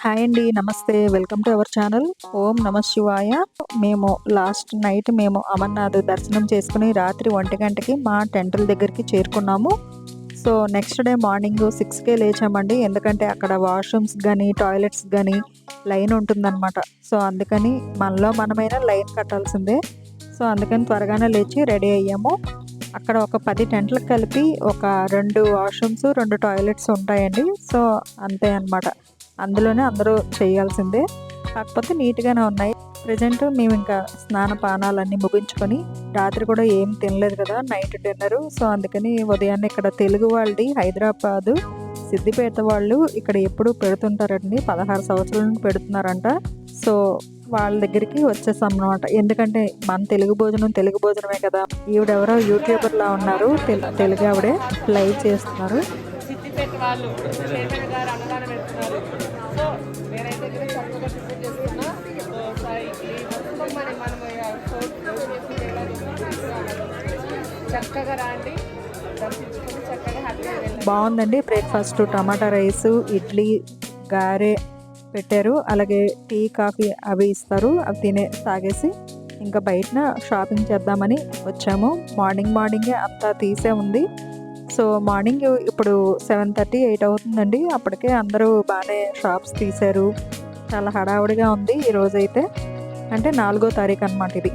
Hi అండి నమస్తే. Welcome to our channel. ఓం నమ శివాయ. మేము లాస్ట్ నైట్ మేము అమర్నాథ్ దర్శనం చేసుకుని రాత్రి ఒంటి గంటకి మా టెంటుల దగ్గరికి చేరుకున్నాము. సో నెక్స్ట్ డే మార్నింగ్ సిక్స్కే లేచామండి. ఎందుకంటే అక్కడ వాష్రూమ్స్ కానీ టాయిలెట్స్ కానీ లైన్ ఉంటుందన్నమాట. సో అందుకని మనలో మనమైనా లైన్ కట్టాల్సిందే. సో అందుకని త్వరగానే లేచి రెడీ అయ్యాము. అక్కడ ఒక పది టెంట్లకు కలిపి ఒక రెండు వాష్రూమ్స్ రెండు టాయిలెట్స్ ఉంటాయండి. సో అంతే అనమాట అందులోనే అందరూ చేయాల్సిందే. కాకపోతే నీట్గానే ఉన్నాయి. ప్రజెంట్ మేము ఇంకా స్నాన పానాలన్నీ ముగించుకొని రాత్రి కూడా ఏం తినలేదు కదా నైట్ డిన్నర్. సో అందుకని ఉదయాన్నే ఇక్కడ తెలుగు వాళ్ళది హైదరాబాదు సిద్దిపేట వాళ్ళు ఇక్కడ ఎప్పుడు పెడుతుంటారండి. పదహారు సంవత్సరాల నుండి పెడుతున్నారంట. సో వాళ్ళ దగ్గరికి వచ్చేసాం అనమాట ఎందుకంటే మన తెలుగు భోజనం తెలుగు భోజనమే కదా. ఈవిడెవరో యూట్యూబర్లా ఉన్నారు. తెలు- తెలుగు ఆవిడే లైవ్ చేస్తున్నారు. సిద్దిపేట వాళ్ళు. చక్కగా రాండి. చక్కగా హ్యాపీగా వెళ్ళండి. బాగుందండి. బ్రేక్ఫాస్ట్ టమాటా రైస్ ఇడ్లీ గారె పెట్టారు. అలాగే టీ కాఫీ అవి ఇస్తారు. అవి తినే తాగేసి ఇంకా బయటన షాపింగ్ చేద్దామని వచ్చాము. మార్నింగ్ మార్నింగే అంతా తీసే ఉంది. సో మార్నింగ్ ఇప్పుడు సెవెన్ థర్టీ ఎయిట్ అవుతుందండి. అప్పటికే అందరూ బాగానే షాప్స్ తీశారు. చాలా హడావుడిగా ఉంది ఈరోజైతే అంటే నాలుగో తారీఖు అనమాట ఇది.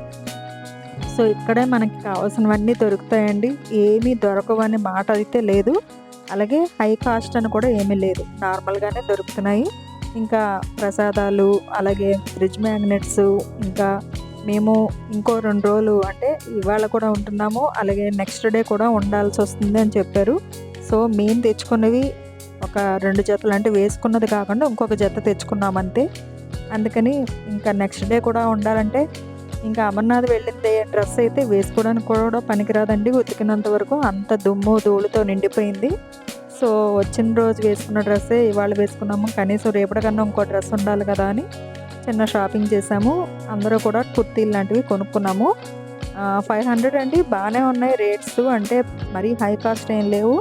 సో ఇక్కడే మనకి కావాల్సినవన్నీ దొరుకుతాయండి. ఏమీ దొరకవని మాట అయితే లేదు. అలాగే హై కాస్ట్ అని కూడా ఏమీ లేదు. నార్మల్గానే దొరుకుతున్నాయి. ఇంకా ప్రసాదాలు అలాగే ఫ్రిడ్జ్ మ్యాగ్నెట్స్ ఇంకా మేము ఇంకో రెండు రోజులు అంటే ఇవాళ కూడా ఉంటున్నాము. అలాగే నెక్స్ట్ డే కూడా ఉండాల్సి వస్తుంది అని చెప్పారు. సో మేము తెచ్చుకున్నవి ఒక రెండు జతలు అంటే వేసుకున్నది కాకుండా ఇంకొక జత తెచ్చుకున్నాం అంతే. అందుకని ఇంకా నెక్స్ట్ డే కూడా ఉండాలంటే ఇంకా అమర్నాథ్ వెళ్ళిందే డ్రెస్ అయితే వేసుకోవడానికి కూడా పనికిరాదండి. ఉతికినంత వరకు అంత దుమ్ము ధూళితో నిండిపోయింది. సో వచ్చిన రోజు వేసుకున్న డ్రెస్సే ఇవాళ వేసుకున్నాము. కనీసం రేపటికన్నా ఇంకో డ్రెస్ ఉండాలి కదా అని చిన్న షాపింగ్ చేసాము అందరూ కూడా కుర్తీలు లాంటివి కొనుక్కున్నాము. ఫైవ్ హండ్రెడ్ అండి. బాగానే ఉన్నాయి రేట్స్. అంటే మరీ హై కాస్ట్ ఏం లేవు.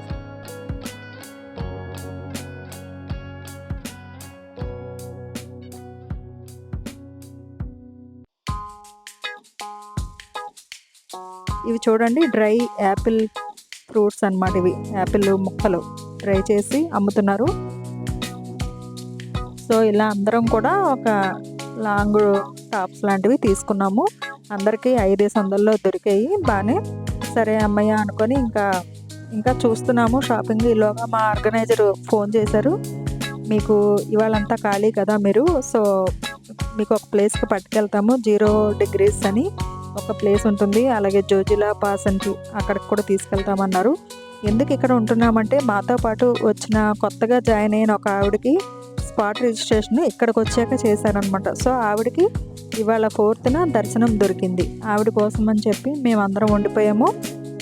ఇవి చూడండి డ్రై యాపిల్ ఫ్రూట్స్ అన్నమాట ఇవి. యాపిల్ ముక్కలు డ్రై చేసి అమ్ముతున్నారు. సో ఇలా అందరం కూడా ఒక లాంగ్ టాప్స్ లాంటివి తీసుకున్నాము. అందరికీ ఐదేసి వందల్లో దొరికాయి బాగానే సరే అమ్మయ్య అనుకొని ఇంకా ఇంకా చూస్తున్నాము షాపింగ్. ఈలోగా మా ఆర్గనైజర్ ఫోన్ చేశారు. మీకు ఇవాళంతా ఖాళీ కదా మీరు? సో మీకు ఒక ప్లేస్కి పట్టుకెళ్తాము జీరో డిగ్రీస్ అని. ఒక ప్లేస్ ఉంటుంది. అలాగే జోజిలా పాస్ అని అక్కడికి కూడా తీసుకెళ్తామన్నారు. ఎందుకు ఇక్కడ ఉంటున్నామంటే మాతో పాటు వచ్చిన కొత్తగా జాయిన్ అయిన ఒక ఆవిడకి స్పాట్ రిజిస్ట్రేషన్ ఇక్కడికి వచ్చాక చేశారనమాట సో ఆవిడకి ఇవాళ ఫోర్త్న దర్శనం దొరికింది. ఆవిడ కోసం అని చెప్పి మేము అందరం ఉండిపోయాము.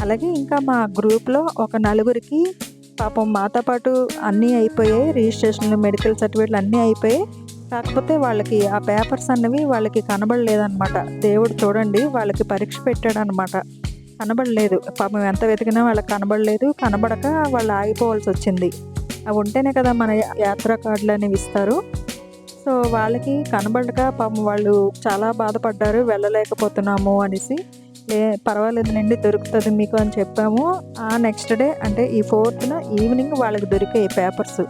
అలాగే ఇంకా మా గ్రూప్లో ఒక నలుగురికి పాపం మాతో పాటు అన్నీ అయిపోయాయి. రిజిస్ట్రేషన్లు మెడికల్ సర్టిఫికేట్లు అన్నీ అయిపోయాయి. కాకపోతే వాళ్ళకి ఆ పేపర్స్ అన్నవి వాళ్ళకి కనబడలేదన్నమాట. దేవుడు చూడండి వాళ్ళకి పరీక్ష పెట్టాడనమాట కనబడలేదు. పాపం ఎంత వెతికినా వాళ్ళకి కనబడలేదు. కనబడక వాళ్ళు ఆగిపోవాల్సి వచ్చింది. అవి ఉంటేనే కదా మన యాత్రా కార్డులు అనేవి ఇస్తారు. సో వాళ్ళకి కనబడక పాపం వాళ్ళు చాలా బాధపడ్డారు. వెళ్ళలేకపోతున్నాము అనేసి లే పర్వాలేదులేండి దొరుకుతుంది మీకు అని చెప్పాము. ఆ నెక్స్ట్ డే అంటే ఈ ఫోర్త్న ఈవినింగ్ వాళ్ళకి దొరికే పేపర్స్.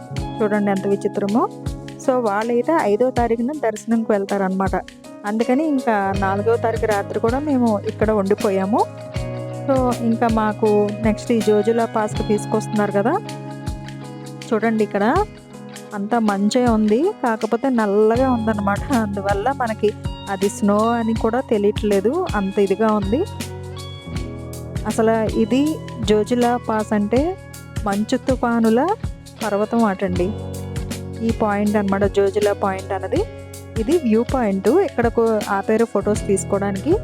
చూడండి ఎంత విచిత్రమో. సో వాళ్ళైతే ఐదో తారీఖున దర్శనంకి వెళ్తారనమాట అందుకని ఇంకా నాలుగో తారీఖు రాత్రి కూడా మేము ఇక్కడ ఉండిపోయాము. సో ఇంకా మాకు నెక్స్ట్ ఈ జోజులా పాస్కి తీసుకొస్తున్నారు కదా. చూడండి ఇక్కడ. అంతా మంచే ఉంది. కాకపోతే నల్లగా ఉందన్నమాట. అందువల్ల మనకి అది స్నో అని కూడా తెలియట్లేదు. అంత ఇదిగా ఉంది. అసలు ఇది జోజులా పాస్ అంటే మంచు తుఫానుల పర్వతం అటండి. ఈ పాయింట్ అన్నమాట జోజిలా పాయింట్ అన్నది. ఇది వ్యూ పాయింట్. ఇక్కడకు ఆపేరు ఫొటోస్ తీసుకోవడానికి.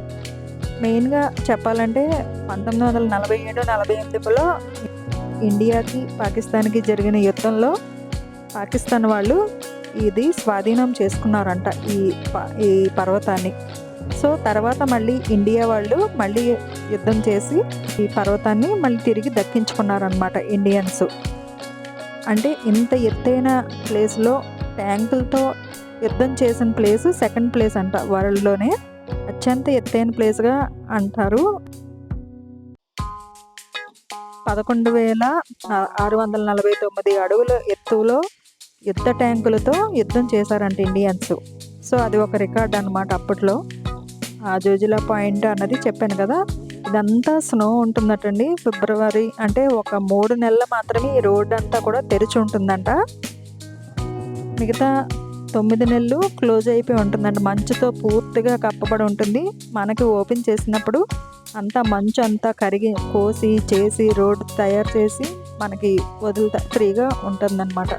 మెయిన్గా చెప్పాలంటే పంతొమ్మిది వందల నలభై ఏడు నలభై ఎనిమిదిలో ఇండియాకి పాకిస్తాన్కి జరిగిన యుద్ధంలో పాకిస్తాన్ వాళ్ళు ఇది స్వాధీనం చేసుకున్నారంట ఈ ప- ఈ పర్వతాన్ని. సో తర్వాత మళ్ళీ ఇండియా వాళ్ళు మళ్ళీ యుద్ధం చేసి ఈ పర్వతాన్ని మళ్ళీ తిరిగి దక్కించుకున్నారనమాట ఇండియన్స్. అంటే ఇంత ఎత్తైన ప్లేస్లో ట్యాంకులతో యుద్ధం చేసిన ప్లేస్ సెకండ్ ప్లేస్ అంట. వరల్డ్లోనే అత్యంత ఎత్తైన ప్లేస్గా అంటారు. పదకొండు వేల ఆరు వందల నలభై తొమ్మిది అడుగుల ఎత్తులో యుద్ధ ట్యాంకులతో యుద్ధం చేశారంట ఇండియన్స్. సో అది ఒక రికార్డ్ అనమాట అప్పట్లో. ఆ జోజిలా పాయింట్ అన్నది చెప్పాను కదా. ఇదంతా స్నో ఉంటుందటండి. ఫిబ్రవరి అంటే ఒక మూడు నెలలు మాత్రమే ఈ రోడ్ అంతా కూడా తెరిచి ఉంటుందంట. మిగతా తొమ్మిది నెలలు క్లోజ్ అయిపోయి ఉంటుందంట. మంచుతో పూర్తిగా కప్పబడి ఉంటుంది. మనకి ఓపెన్ చేసినప్పుడు అంతా మంచు అంతా కరిగి కోసి చేసి రోడ్ తయారు చేసి మనకి వదులుతా ఫ్రీగా ఉంటుందన్నమాట.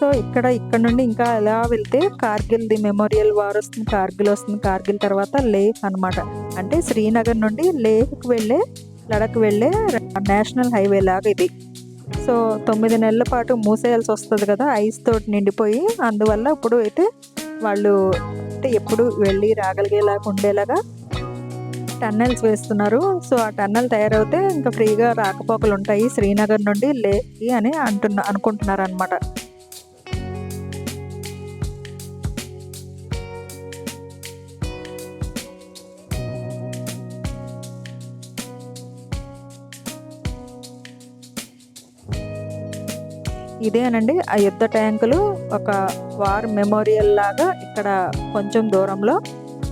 సో ఇక్కడ ఇక్కడ నుండి ఇంకా ఎలా వెళ్తే కార్గిల్ ది మెమోరియల్ వార్ వస్తుంది కార్గిల్ వస్తుంది కార్గిల్ తర్వాత లేహ్ అన్నమాట. అంటే శ్రీనగర్ నుండి లేహ్కి వెళ్ళే లడక్ వెళ్ళే నేషనల్ హైవే లాగా ఇది. సో తొమ్మిది నెలల పాటు మూసేయాల్సి వస్తుంది కదా ఐస్ తోటి నిండిపోయి అందువల్ల ఇప్పుడు అయితే వాళ్ళు అంటే ఎప్పుడు వెళ్ళి రాగలిగేలాగా ఉండేలాగా టన్నెల్స్ వేస్తున్నారు. సో ఆ టన్నెల్ తయారవుతే ఇంకా ఫ్రీగా రాకపోకలు ఉంటాయి శ్రీనగర్ నుండి లేకి అని అంటున్న అనుకుంటున్నారు అనమాట ఇదేనండి. ఆ యుద్ధ ట్యాంకులు ఒక వార్ మెమోరియల్ లాగా ఇక్కడ కొంచెం దూరంలో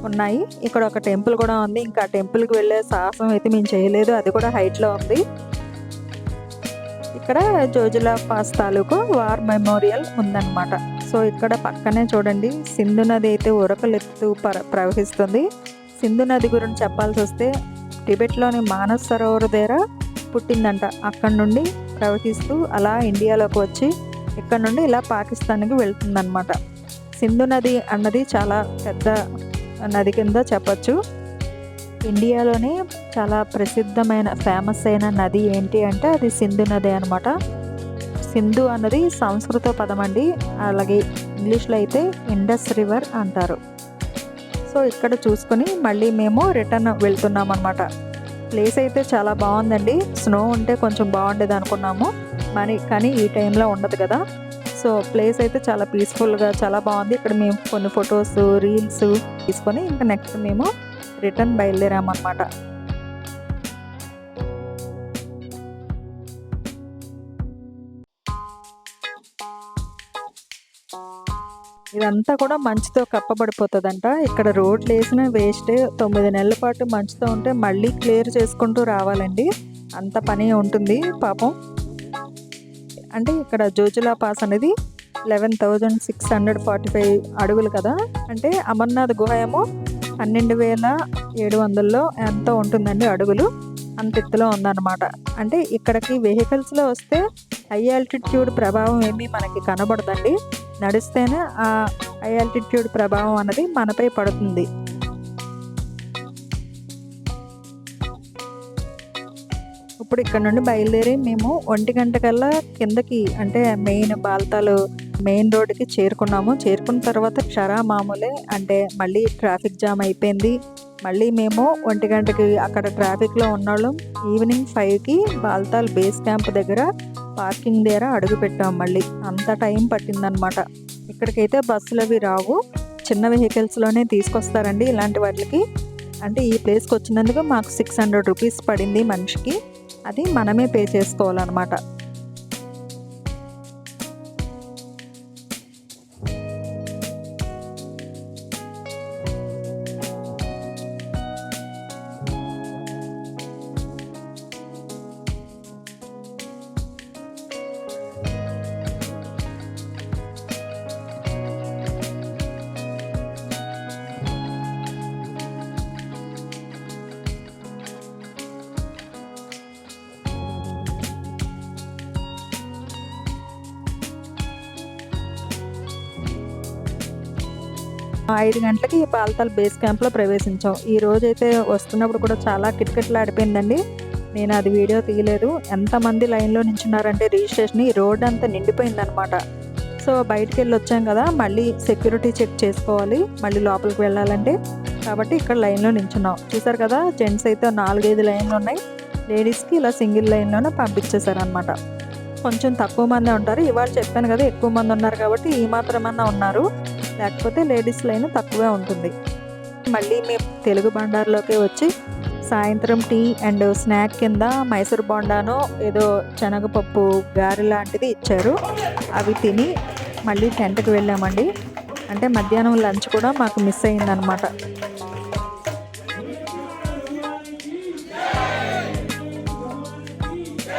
ఉన్నాయి. ఇక్కడ ఒక టెంపుల్ కూడా ఉంది. ఇంకా ఆ టెంపుల్కి వెళ్ళే సాహసం అయితే మేము చేయలేదు. అది కూడా హైట్లో ఉంది. ఇక్కడ జోజిలా పాస్ తాలూకు వార్ మెమోరియల్ ఉందన్నమాట. సో ఇక్కడ పక్కనే చూడండి. సింధు నది అయితే ఉరకలెత్తు ప్ర ప్రవహిస్తుంది. సింధు నది గురించి చెప్పాల్సి వస్తే టిబెట్లోని మానస్ సరోవర్ దగ్గర పుట్టిందంట. అక్కడ నుండి ప్రవహిస్తూ అలా ఇండియాలోకి వచ్చి ఇక్కడ నుండి ఇలా పాకిస్తాన్కి వెళ్తుందన్నమాట. సింధు నది అన్నది చాలా పెద్ద నది కింద చెప్పచ్చు. ఇండియాలోనే చాలా ప్రసిద్ధమైన ఫేమస్ అయిన నది ఏంటి అంటే అది సింధు నది అనమాట సింధు అన్నది సంస్కృత పదం అండి. అలాగే ఇంగ్లీష్లో అయితే ఇండస్ రివర్ అంటారు. సో ఇక్కడ చూసుకొని మళ్ళీ మేము రిటర్న్ వెళ్తున్నాం అనమాట ప్లేస్ అయితే చాలా బాగుందండి. స్నో ఉంటే కొంచెం బాగుండేది అనుకున్నాము. మరి కానీ ఈ టైంలో ఉండదు కదా. సో ప్లేస్ అయితే చాలా పీస్ఫుల్గా చాలా బాగుంది. ఇక్కడ మేము కొన్ని ఫొటోస్ రీల్స్ తీసుకొని ఇంకా నెక్స్ట్ మేము రిటర్న్ బయలుదేరామన్నమాట. ఇదంతా కూడా మంచుతో కప్పబడిపోతుందంట. ఇక్కడ రోడ్లు వేసిన వేస్ట్. తొమ్మిది నెలల పాటు మంచుతో ఉంటే మళ్ళీ క్లియర్ చేసుకుంటూ రావాలండి. అంత పని ఉంటుంది పాపం. అంటే ఇక్కడ జోజులా పాస్ అనేది eleven thousand six hundred forty five అడుగులు కదా. అంటే అమర్నాథ్ గుహ ఏమో పన్నెండు వేల ఏడు వందల్లో ఎంతో ఉంటుందండి అడుగులు. అంత ఎత్తులో ఉందన్నమాట. అంటే ఇక్కడికి వెహికల్స్లో వస్తే హై ఆల్టిట్యూడ్ ప్రభావం ఏమీ మనకి కనబడదండి. నడిస్తేనే ఆ హై ఆల్టిట్యూడ్ ప్రభావం అన్నది మనపై పడుతుంది. ఇప్పుడు ఇక్కడ నుండి బయలుదేరి మేము ఒంటి గంట కల్లా కిందకి అంటే మెయిన్ బాల్తాలు మెయిన్ రోడ్డుకి చేరుకున్నాము. చేరుకున్న తర్వాత క్షరా మామూలే అంటే మళ్ళీ ట్రాఫిక్ జామ్ అయిపోయింది. మళ్ళీ మేము ఒంటి గంటకి అక్కడ ట్రాఫిక్లో ఉన్నాళ్ళం. ఈవినింగ్ ఫైవ్కి బాల్తాల్ బేస్ క్యాంప్ దగ్గర పార్కింగ్ దగ్గర అడుగు పెట్టాం మళ్ళీ. అంత టైం పట్టిందనమాట. ఇక్కడికైతే బస్సులు అవి రావు. చిన్న వెహికల్స్లోనే తీసుకొస్తారండి ఇలాంటి వాటికి. అంటే ఈ ప్లేస్కి వచ్చినందుకు మాకు సిక్స్ హండ్రెడ్ రూపీస్ పడింది మనిషికి. అది మనమే పే చేసుకోవాలన్నమాట ఐదు గంటలకి ఈ పాలతాల్ బేస్ క్యాంప్లో ప్రవేశించాం. ఈ రోజు అయితే వస్తున్నప్పుడు కూడా చాలా కిటకిటలాడిపోయిందండి. నేను అది వీడియో తీయలేదు. ఎంతమంది లైన్లో నించున్నారంటే రిజిస్ట్రేషన్ ఈ రోడ్ అంతా నిండిపోయిందనమాట. సో బయటికి వెళ్ళి వచ్చాం కదా మళ్ళీ సెక్యూరిటీ చెక్ చేసుకోవాలి మళ్ళీ లోపలికి వెళ్ళాలంటే. కాబట్టి ఇక్కడ లైన్లో నించున్నాం. చూసారు కదా జెంట్స్ అయితే నాలుగైదు లైన్లు ఉన్నాయి. లేడీస్కి ఇలా సింగిల్ లైన్లోనే పంపించేశారనమాట. కొంచెం తక్కువ మందే ఉంటారు. ఇవాళ చెప్పాను కదా ఎక్కువ మంది ఉన్నారు కాబట్టి ఈ మాత్రమన్నా ఉన్నారు. లేకపోతే లేడీస్ లైన్ తక్కువే ఉంటుంది. మళ్ళీ మేము తెలుగు బండార్లోకి వచ్చి సాయంత్రం టీ అండ్ స్నాక్ కింద మైసూర్ బొండాను ఏదో శనగపప్పు గారె లాంటిది ఇచ్చారు. అవి తిని మళ్ళీ టెంట్కి వెళ్ళామండి. అంటే మధ్యాహ్నం లంచ్ కూడా మాకు మిస్ అయిందనమాట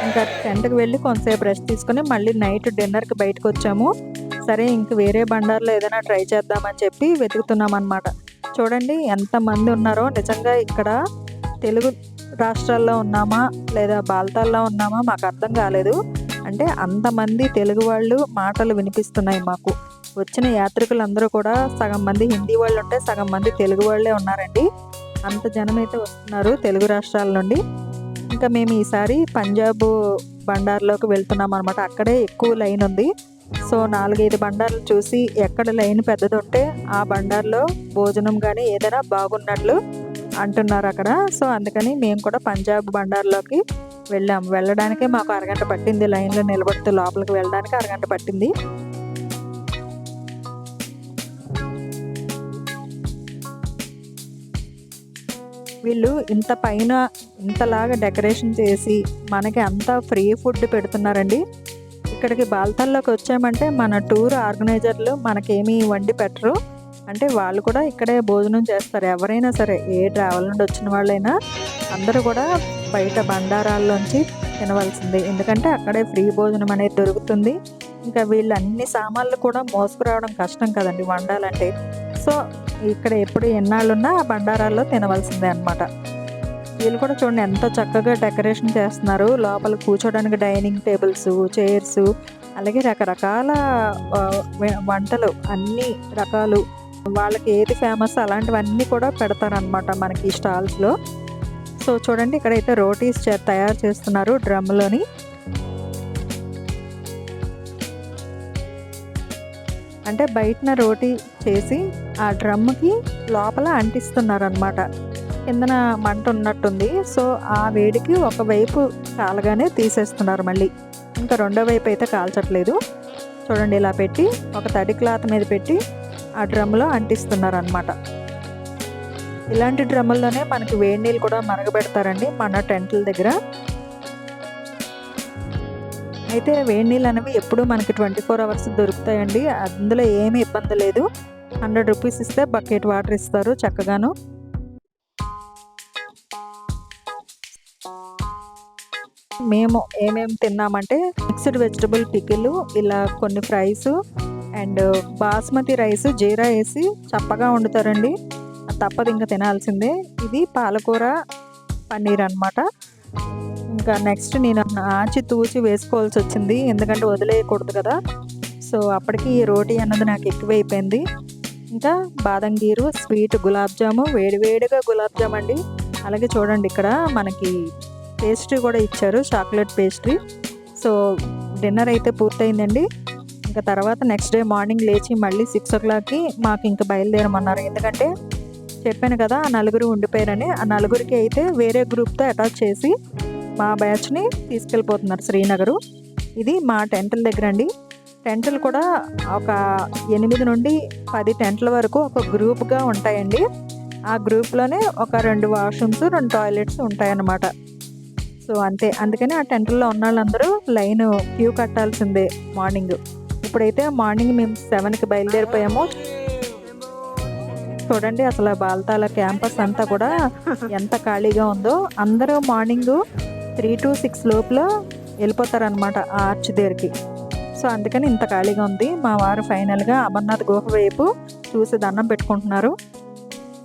ఇంకా టెంట్కి వెళ్ళి కొంతసేపు రెస్ట్ తీసుకొని మళ్ళీ నైట్ డిన్నర్కి బయటకు వచ్చాము సరే ఇంక వేరే బండార్లో ఏదైనా ట్రై చేద్దామని చెప్పి వెతుకుతున్నాం అనమాట చూడండి ఎంతమంది ఉన్నారో. నిజంగా ఇక్కడ తెలుగు రాష్ట్రాల్లో ఉన్నామా లేదా బాల్తాల్లో ఉన్నామా మాకు అర్థం కాలేదు. అంటే అంతమంది తెలుగు వాళ్ళు మాటలు వినిపిస్తున్నాయి మాకు. వచ్చిన యాత్రికులందరూ కూడా సగం మంది హిందీ వాళ్ళు ఉంటే సగం మంది తెలుగు వాళ్ళే ఉన్నారండి. అంత జనం అయితే వస్తున్నారు తెలుగు రాష్ట్రాల నుండి. ఇంకా మేము ఈసారి పంజాబ్ బండార్లోకి వెళ్తున్నాం అనమాట అక్కడే ఎక్కువ లైన్ ఉంది. సో నాలుగైదు బండార్లు చూసి ఎక్కడ లైన్ పెద్దది ఉంటే ఆ బండార్లో భోజనం కానీ ఏదైనా బాగున్నట్లు అంటున్నారు అక్కడ. సో అందుకని మేము కూడా పంజాబ్ బండార్లోకి వెళ్ళాం. వెళ్ళడానికి మాకు అరగంట పట్టింది లైన్లో నిలబడితే లోపలికి వెళ్ళడానికి అరగంట పట్టింది. వీళ్ళు ఇంత పైన ఇంతలాగా డెకరేషన్ చేసి మనకి అంతా ఫ్రీ ఫుడ్ పెడుతున్నారండి. ఇక్కడికి బాల్తల్లోకి వచ్చామంటే మన టూర్ ఆర్గనైజర్లు మనకేమీ వండి పెట్టరు. అంటే వాళ్ళు కూడా ఇక్కడే భోజనం చేస్తారు. ఎవరైనా సరే ఏ ట్రావెల్ నుండి వచ్చిన వాళ్ళైనా అందరూ కూడా బయట బండారాల్లోంచి తినవలసింది. ఎందుకంటే అక్కడే ఫ్రీ భోజనం అనేది దొరుకుతుంది. ఇంకా వీళ్ళు అన్ని సామాన్లు కూడా మోసుకురావడం కష్టం కదండి వండాలంటే. సో ఇక్కడ ఎప్పుడు ఎన్నాళ్ళున్నా ఆ బండారాల్లో తినవలసిందే అన్నమాట. వీళ్ళు కూడా చూడండి ఎంత చక్కగా డెకరేషన్ చేస్తున్నారు. లోపల కూర్చోడానికి డైనింగ్ టేబుల్స్ చైర్స్ అలాగే రకరకాల వంటలు అన్ని రకాలు. వాళ్ళకి ఏది ఫేమస్ అలాంటివన్నీ కూడా పెడతారనమాట మనకి ఈ స్టాల్స్లో సో చూడండి ఇక్కడైతే రోటీస్ తయారు చేస్తున్నారు డ్రమ్లోని అంటే బయటన రోటీ చేసి ఆ డ్రమ్కి లోపల అంటిస్తున్నారు అనమాట కిందన మంట ఉన్నట్టుంది. సో ఆ వేడికి ఒకవైపు కాలగానే తీసేస్తున్నారు మళ్ళీ. ఇంకా రెండో వైపు అయితే కాల్చట్లేదు. చూడండి ఇలా పెట్టి ఒక తడి క్లాత్ మీద పెట్టి ఆ డ్రమ్లో అంటిస్తున్నారు అనమాట ఇలాంటి డ్రమ్ముల్లోనే మనకి వేడి నీళ్ళు కూడా మరగబెడతారండి మన టెంట్ల దగ్గర. అయితే వేడి నీళ్ళు అనేవి ఎప్పుడు మనకి ట్వంటీ ఫోర్ అవర్స్ దొరుకుతాయండి. అందులో ఏమీ ఇబ్బంది లేదు. హండ్రెడ్ రూపీస్ ఇస్తే బకెట్ వాటర్ ఇస్తారు చక్కగాను. మేము ఏమేమి తిన్నామంటే మిక్స్డ్ వెజిటబుల్ పికిలు ఇలా కొన్ని ఫ్రైస్ అండ్ బాస్మతి రైస్ జీరా వేసి చప్పగా వండుతారండి. తప్పదు ఇంకా తినాల్సిందే. ఇది పాలకూర పన్నీర్ అన్నమాట. ఇంకా నెక్స్ట్ నేను ఆచి తూచి వేసుకోవాల్సి వచ్చింది. ఎందుకంటే వదిలేయకూడదు కదా. సో అప్పటికి ఈ రోటీ అన్నది నాకు ఎక్కువైపోయింది. ఇంకా బాదం గీరు స్వీట్ గులాబ్ జాము వేడివేడిగా గులాబ్ జామ్ అండి. అలాగే చూడండి ఇక్కడ మనకి పేస్ట్రీ కూడా ఇచ్చారు చాక్లెట్ పేస్ట్రీ. సో డిన్నర్ అయితే పూర్తయిందండి. ఇంకా తర్వాత నెక్స్ట్ డే మార్నింగ్ లేచి మళ్ళీ సిక్స్ ఓ క్లాక్కి మాకు ఇంకా బయలుదేరమన్నారు. ఎందుకంటే చెప్పాను కదా ఆ నలుగురు ఉండిపోయారని. ఆ నలుగురికి అయితే వేరే గ్రూప్తో అటాచ్ చేసి మా బ్యాచ్ని తీసుకెళ్ళిపోతున్నారు శ్రీనగరు. ఇది మా టెంట్ల దగ్గర అండి. టెంట్లు కూడా ఒక ఎనిమిది నుండి పది టెంట్ల వరకు ఒక గ్రూప్గా ఉంటాయండి. ఆ గ్రూప్లోనే ఒక రెండు వాష్రూమ్స్ రెండు టాయిలెట్స్ ఉంటాయన్నమాట. సో అంతే. అందుకని ఆ టెంట్లో ఉన్న వాళ్ళందరూ లైన్ క్యూ కట్టాల్సిందే మార్నింగ్. ఇప్పుడైతే మార్నింగ్ మేము సెవెన్కి బయలుదేరిపోయాము. చూడండి అసలు బాల్తాల క్యాంపస్ అంతా కూడా ఎంత ఖాళీగా ఉందో. అందరూ మార్నింగ్ త్రీ టు సిక్స్ లోపల వెళ్ళిపోతారనమాట ఆ ఆర్చ్ దగ్గరికి. సో అందుకని ఇంత ఖాళీగా ఉంది. మా వారు ఫైనల్గా అమర్నాథ్ గుహ వైపు చూసి దండం పెట్టుకుంటున్నారు.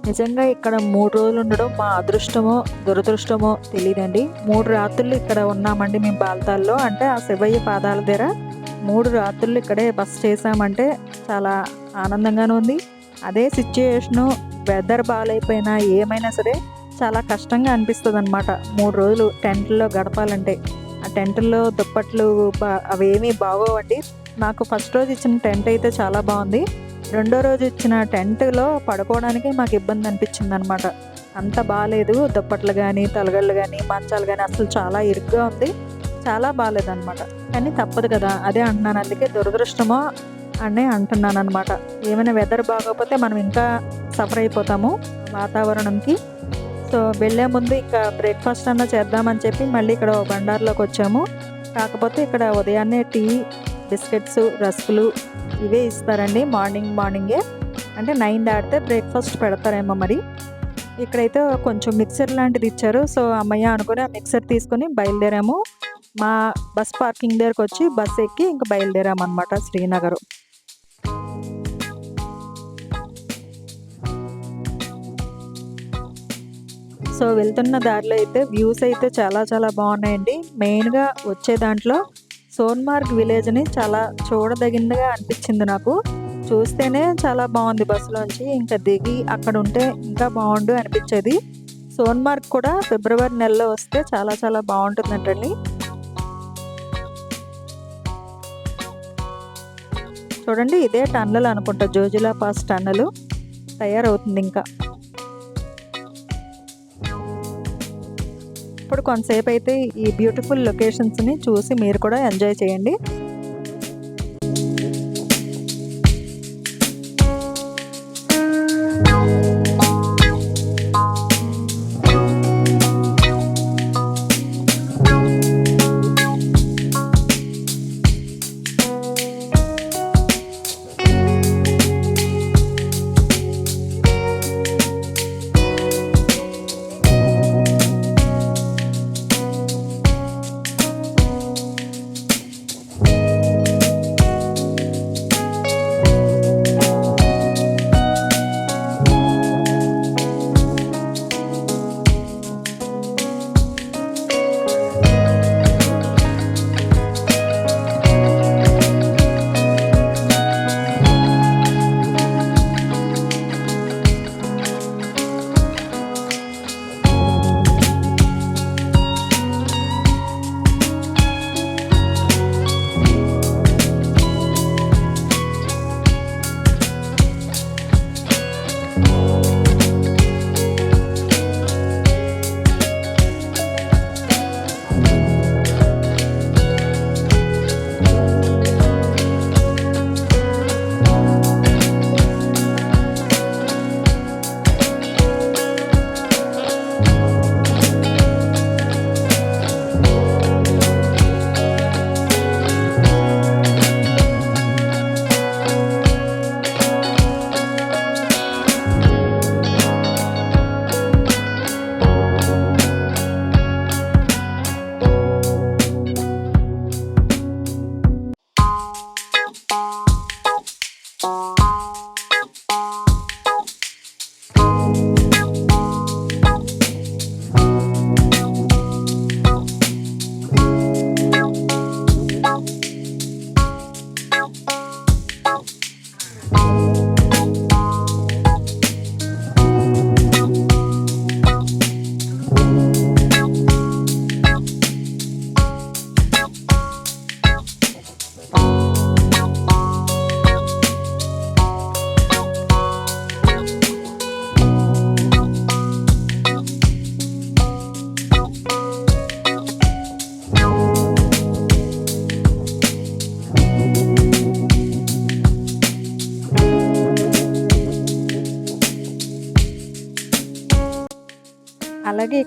నిజంగా ఇక్కడ మూడు రోజులు ఉండడం మా అదృష్టమో దురదృష్టమో తెలియదండి మూడు రాత్రులు ఇక్కడ ఉన్నామండి మేము బాల్తాల్లో. అంటే ఆ శివయ్య పాదాల దగ్గర మూడు రాత్రులు ఇక్కడే బస్ చేసామంటే చాలా ఆనందంగానే ఉంది. అదే సిచ్యుయేషను వెదర్ బాగాలైపోయినా ఏమైనా సరే చాలా కష్టంగా అనిపిస్తుంది అనమాట మూడు రోజులు టెంట్లో గడపాలంటే. ఆ టెంట్లో దుప్పట్లు బా- అవేమీ బాగోవండి. నాకు ఫస్ట్ రోజు ఇచ్చిన టెంట్ అయితే చాలా బాగుంది. రెండో రోజు ఇచ్చిన టెంట్లో పడుకోవడానికి మాకు ఇబ్బంది అనిపించింది అనమాట అంత బాగాలేదు దుప్పట్లు కానీ తలగళ్ళు కానీ మంచాలు కానీ అసలు చాలా ఇరుగ్గా ఉంది. చాలా బాగాలేదన్నమాట కానీ తప్పదు కదా. అదే అంటున్నాను. అందుకే దురదృష్టమో అనే అంటున్నాను అనమాట ఏమైనా వెదర్ బాగోకపోతే మనం ఇంకా సఫర్ అయిపోతాము వాతావరణంకి. సో వెళ్ళే ముందు ఇంకా బ్రేక్ఫాస్ట్ అన్నా చేద్దామని చెప్పి మళ్ళీ ఇక్కడ బండార్లోకి వచ్చాము. కాకపోతే ఇక్కడ ఉదయాన్నే టీ బిస్కెట్స్ రస్కులు ఇవే ఇస్తారండి మార్నింగ్ మార్నింగే. అంటే నైన్ దాటితే బ్రేక్ఫాస్ట్ పెడతారేమో మరి. ఇక్కడైతే కొంచెం మిక్సర్ లాంటిది ఇచ్చారు. సో అమ్మయ్య అనుకుని ఆ మిక్సర్ తీసుకొని బయలుదేరాము. మా బస్ పార్కింగ్ దగ్గరకు వచ్చి బస్ ఎక్కి ఇంకా బయలుదేరాము అనమాట శ్రీనగర్. సో వెళ్తున్న దారిలో అయితే వ్యూస్ అయితే చాలా చాలా బాగున్నాయండి. మెయిన్గా వచ్చే దాంట్లో సోన్మార్గ్ విలేజ్ని చాలా చూడదగినగా అనిపించింది నాకు. చూస్తేనే చాలా బాగుంది బస్సులోంచి. ఇంకా దిగి అక్కడ ఉంటే ఇంకా బాగుండు అనిపించేది. సోన్మార్గ్ కూడా ఫిబ్రవరి నెలలో వస్తే చాలా చాలా బాగుంటుందంటండి. చూడండి ఇదే టన్నెల్ అనుకుంటా. జోజిలా పాస్ టన్నెల్ తయారవుతుంది ఇంకా. ఇప్పుడు కొంతసేపు అయితే ఈ బ్యూటిఫుల్ లొకేషన్స్ని చూసి మీరు కూడా ఎంజాయ్ చేయండి.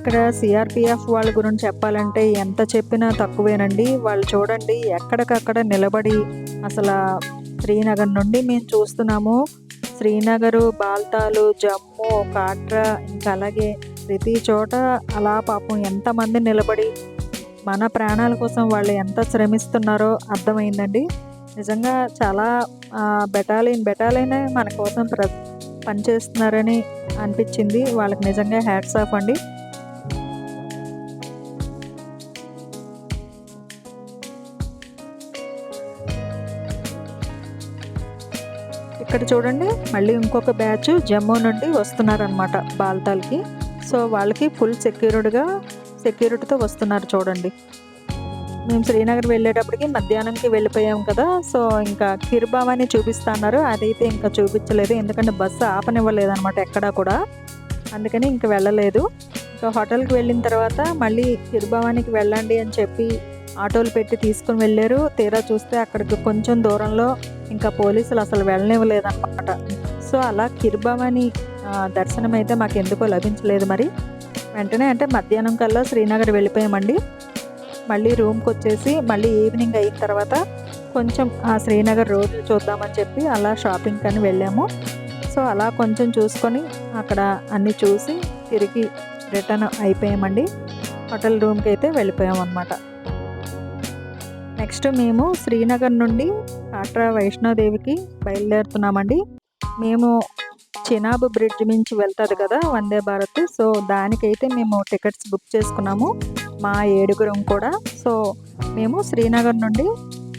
ఇక్కడ సిఆర్పిఎఫ్ వాళ్ళ గురించి చెప్పాలంటే ఎంత చెప్పినా తక్కువేనండి. వాళ్ళు చూడండి ఎక్కడికక్కడ నిలబడి అసలు శ్రీనగర్ నుండి మేము చూస్తున్నాము. శ్రీనగరు బాల్తాలు జమ్మూ కాట్రా ఇంకా అలాగే ప్రతి చోట అలా పాపం ఎంతమంది నిలబడి మన ప్రాణాల కోసం వాళ్ళు ఎంత శ్రమిస్తున్నారో అర్థమైందండి. నిజంగా చాలా బెటాలియన్ బెటాలియన్ మన కోసం ప్ర పనిచేస్తున్నారని అనిపించింది. వాళ్ళకి నిజంగా హ్యాట్స్ ఆఫ్ అండి. ఇక్కడ చూడండి. మళ్ళీ ఇంకొక బ్యాచ్ జమ్మూ నుండి వస్తున్నారనమాట బాల్తాల్కి. సో వాళ్ళకి ఫుల్ సెక్యూరిటీగా సెక్యూరిటీతో వస్తున్నారు చూడండి. మేము శ్రీనగర్ వెళ్ళేటప్పటికి మధ్యాహ్నంకి వెళ్ళిపోయాం కదా. సో ఇంకా కిర్బావాని చూపిస్తున్నారు. అదైతే ఇంకా చూపించలేదు. ఎందుకంటే బస్సు ఆపనివ్వలేదు అనమాట ఎక్కడా కూడా. అందుకని ఇంక వెళ్ళలేదు. సో హోటల్కి వెళ్ళిన తర్వాత మళ్ళీ కిర్భవానికి వెళ్ళండి అని చెప్పి ఆటోలు పెట్టి తీసుకుని వెళ్ళారు. తీరా చూస్తే అక్కడికి కొంచెం దూరంలో ఇంకా పోలీసులు అసలు వెళ్ళనివ్వలేదన్నమాట. సో అలా కిర్బామని దర్శనం అయితే మాకు ఎందుకో లభించలేదు మరి. వెంటనే అంటే మధ్యాహ్నం కల్లా శ్రీనగర్ వెళ్ళిపోయామండి. మళ్ళీ రూమ్కి వచ్చేసి మళ్ళీ ఈవినింగ్ అయిన తర్వాత కొంచెం ఆ శ్రీనగర్ రోడ్లు చూద్దామని చెప్పి అలా షాపింగ్ అని వెళ్ళాము. సో అలా కొంచెం చూసుకొని అక్కడ అన్నీ చూసి తిరిగి రిటర్న్ అయిపోయామండి. హోటల్ రూమ్కి అయితే వెళ్ళిపోయాం అనమాట నెక్స్ట్ మేము శ్రీనగర్ నుండి కాట్రా వైష్ణోదేవికి బయలుదేరుతున్నామండి. మేము చినాబ్ బ్రిడ్జ్ నుంచి వెళ్తుంది కదా వందే భారత్. సో దానికైతే మేము టికెట్స్ బుక్ చేసుకున్నాము మా ఏడుగురం కూడా. సో మేము శ్రీనగర్ నుండి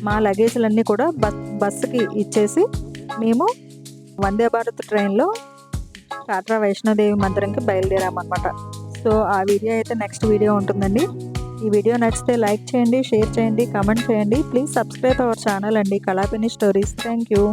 మా లగేజ్లన్నీ కూడా బస్ బస్సుకి ఇచ్చేసి మేము వందే భారత్ ట్రైన్లో కాట్రా వైష్ణోదేవి మందిరంకి బయలుదేరామన్నమాట. సో ఆ వీడియో అయితే నెక్స్ట్ వీడియో ఉంటుందండి. ఈ వీడియో నచ్చితే లైక్ చేయండి షేర్ చేయండి కామెంట్ చేయండి. ప్లీజ్ సబ్స్క్రైబ్ అవర్ ఛానల్ అండి. కళాపిని స్టోరీస్. Thank you.